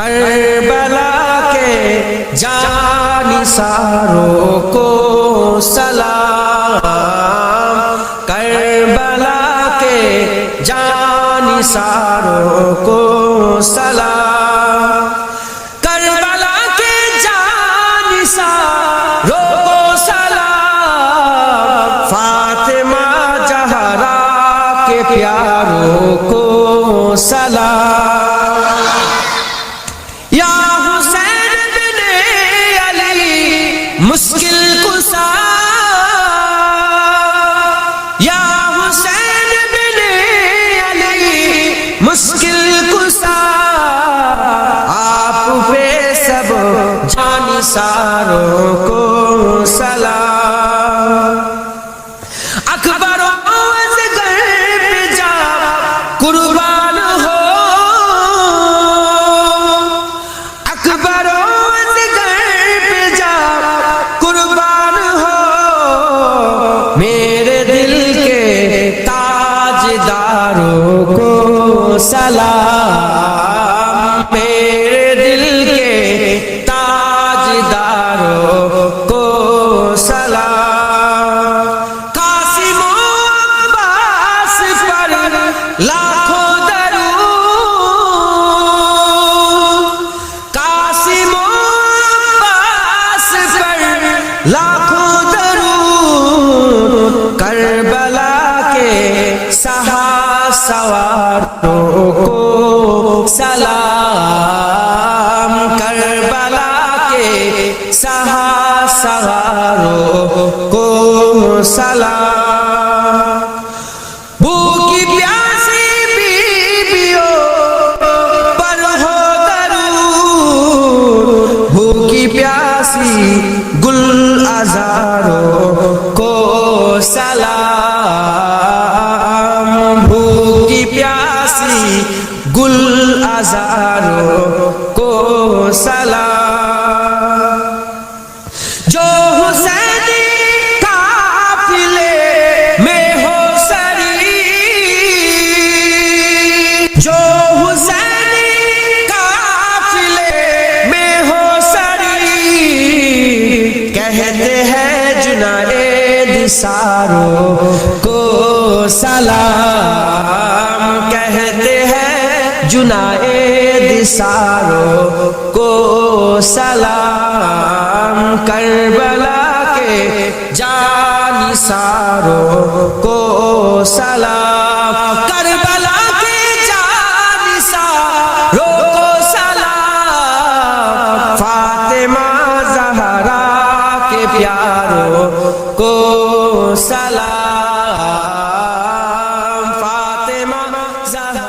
Karbala के जानी सारों को सलाम। करबला के जानी सारों को सलाम। करबला के जानी सारों को सलाम। फातिमा जहरा के प्यारों को सलाम। सारों को सलाम अकबर असगर पे जा कुर्बान हो अकबर असगर पे जा कुर्बान हो मेरे दिल के ताजदारों को सलाम सलाम कासिम अब्बास पर लाखों दरूद कासिम अब्बास पर लाखों दरूद करबला के सहा सवारों को सलाम হুকুম সালাম ভুকি প্যাসি বিবিও পড়ো দরুদ ভুকি প্যাসি গুল আজারো কো সালাম ভুকি कहते हैं जुनाए दिसारो को सलाम। कहते हैं जुनाए दिसारो को सलाम। करबला के जानिसारो को को सलाम फातिमा जहरा के प्यारों